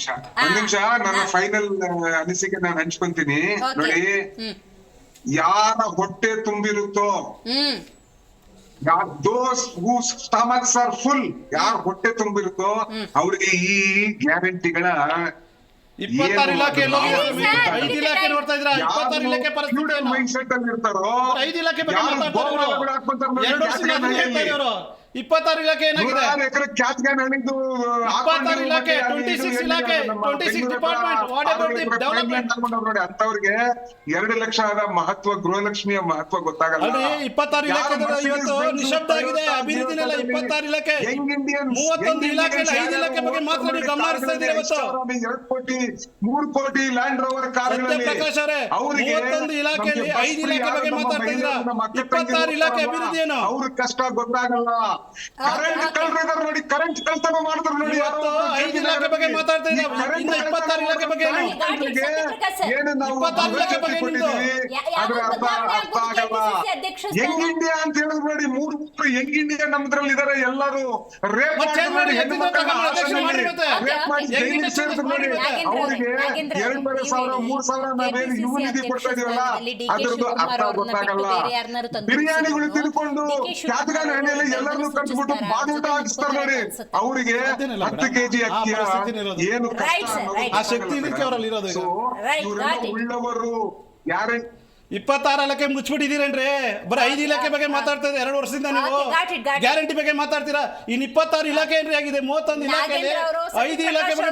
ನಿಮಿಷ. ಒಂದ್ ನಿಮಿಷ ನನ್ನ ಫೈನಲ್ ಅನಿಸಿಕೆ ನಾನು ಹಂಚ್ಕೊಂತೀನಿ. ನೋಡಿ ಯಾರ ಹೊಟ್ಟೆ ತುಂಬಿರುತ್ತೋ ಯಾರ್ those who stomachs are full ಯಾರ ಹೊಟ್ಟೆ ತುಂಬಿರುತ್ತೋ ಅವ್ರಿಗೆ ಈ ಗ್ಯಾರಂಟಿಗಳ ಇಪ್ಪತ್ತಾರು ಇಲಾಖೆ ಐದು ಇಲಾಖೆ ನೋಡ್ತಾ ಇದ್ರ ಇಪ್ಪತ್ತಾರು ಇಲಾಖೆ ಪರಿಸ್ಥಿತಿ? ಮೈಂಡ್ ಸೆಟ್ ಅಲ್ಲಿ ಇರ್ತಾರೋ ಐದು ಇಲಾಖೆ ಬಗ್ಗೆ ಮಾತಾಡ್ತಾರೆ ಎರಡು ವರ್ಷದಿಂದ ಇಪ್ಪತ್ತಾರು ಇಲಾಖೆ ಏನಾಗಿದೆ? ಇಪ್ಪತ್ತಾರು ಇಲಾಖೆ, 26 ಇಲಾಖೆ, 26 department, what about ಡೆವಲಪ್ಮೆಂಟ್? ನೋಡಿ ಅಂತವ್ರಿಗೆ ಎರಡು ಲಕ್ಷ ಆದ ಮಹತ್ವ ಗೃಹಲಕ್ಷ್ಮಿಯ ಮಹತ್ವ ಗೊತ್ತಾಗಲ್ಲ. ಇಪ್ಪತ್ತಾರು ಇಲಾಖೆ ಇವತ್ತು ನಿಶಬ್ದ ಆಗಿದೆ ಅಭಿವೃದ್ಧಿ ಅಭಿವೃದ್ಧಿನೆಲ್ಲ ಇಪ್ಪತ್ತಾರು ಇಲಾಖೆ. ಮೂವತ್ತೊಂದು ಇಲಾಖೆ ಐದು ಇಲಾಖೆ ಬಗ್ಗೆ ಮಾತ್ರ ನೀವು ಗಮನ ಹರಿಸ್ತಾ ಇದ್ದೀರಿ ಇವತ್ತು? ಎರಡು ಕೋಟಿ ಮೂರು ಕೋಟಿ ಲ್ಯಾಂಡ್ ರೋವರ್ ಕಾರ್ ಪ್ರಕಾಶ್ ಅವರೇ, ಅವರಿಗೆ ಮೂವತ್ತೊಂದು ಇಲಾಖೆಯಲ್ಲಿ ಐದು ಇಲಾಖೆ ಬಗ್ಗೆ ಮಾತಾಡ್ತಾ ಇದ್ದೀರಾ? ಇಪ್ಪತ್ತಾರು ಇಲಾಖೆ ಅಭಿವೃದ್ಧಿ ಏನು? ಅವ್ರ ಕಷ್ಟ ಗೊತ್ತಾಗಲ್ಲ. ಕರೆಂಟ್. ಕಳ್ರಿದಾರೆ ನೋಡಿ ಕರೆಂಟ್ ಕಳ್ತನ ಮಾಡಿದ್ರು ನೋಡಿ ಯಾರೋ ಐದು ಇಲಾಖೆ ಬಗ್ಗೆ ಮಾತಾಡ್ತಾ ಇನ್ನು ಇಪ್ಪತ್ತಾರು ಇಲಾಖೆ ಬಗ್ಗೆ ಏನು? ನಾವು ಇಪ್ಪತ್ತಾರು ಇಲಾಖೆ ಬಗ್ಗೆ ಅದ್ರ ಅರ್ಥ ಯಂಗ್ ಇಂಡಿಯಾ ಅಂತ ಹೇಳಿದ್ರು ನೋಡಿ ಮೂರು ಮೂರು ಯಂಗ್ ಇಂಡಿಯಾ ನಮ್ದ್ರಲ್ಲಿ ಇದಾರೆ ಎಲ್ಲರೂ ರೇಪ್ ಮಾಡಿ, ಹೆಣ್ಣು ಅವ್ರಿಗೆ ಎರಡೂವರೆ ಸಾವಿರ ಮೂರ್ ಸಾವಿರ ನಾವೇನು ಯುವ ನಿಧಿ ಕೊಡ್ತಾ ಇದೀವಲ್ಲ ಅದ್ರದ್ದು ಅರ್ಥ ಗೊತ್ತಾಗಲ್ಲ ಬಿರಿಯಾನಿಗಳು ಕೂರಿಸಿದ್ರು. ತಿನ್ಕೊಂಡು ಡಿ ಕೆ ಶಿವಕುಮಾರ್ ಕ್ಯಾತ್ಗಾನ ಎಣ್ಣೆಯಲ್ಲಿ ಅವ್ರನ್ನ ಎಲ್ಲರನ್ನೂ ಕಟ್ಬಿಟ್ಟು ಬಾದೂಟ ಹಾಕಿಸ್ತಾರೆ ನೋಡಿ. ಅವರಿಗೆ ಹತ್ತು. ಕೆಜಿ ಅಕ್ಕಿ ಅಕ್ಕಿಯ ಏನು. ಆ ಶಕ್ತಿ ಇದಕ್ಕೆ ಅವರಲ್ಲಿ ಇರೋದು. ಉಳ್ಳವರು ಯಾರೇ ಇಪ್ಪತ್ತಾರು ಇಲಾಖೆ ಮುಚ್ಚಿಬಿಟ್ಟಿದ್ದೀರೇನ್ರಿ? ಬರೀ ಐದು ಇಲಾಖೆ ಬಗ್ಗೆ ಮಾತಾಡ್ತಾ ಇದ್ದೀರಾ? ಎರಡು ವರ್ಷದಿಂದ ನೀವು got it, got it. Guarantee ಬಗ್ಗೆ ಮಾತಾಡ್ತೀರಾ? ಇನ್ನು ಇಪ್ಪತ್ತಾರು ಇಲಾಖೆ ಏನ್ರಿ ಆಗಿದೆ? ಮೂವತ್ತೊಂದು ಇಲಾಖೆ ನಾಗೇಂದ್ರ ಅವರು ಐದು ಇಲಾಖೆ ಬಗ್ಗೆ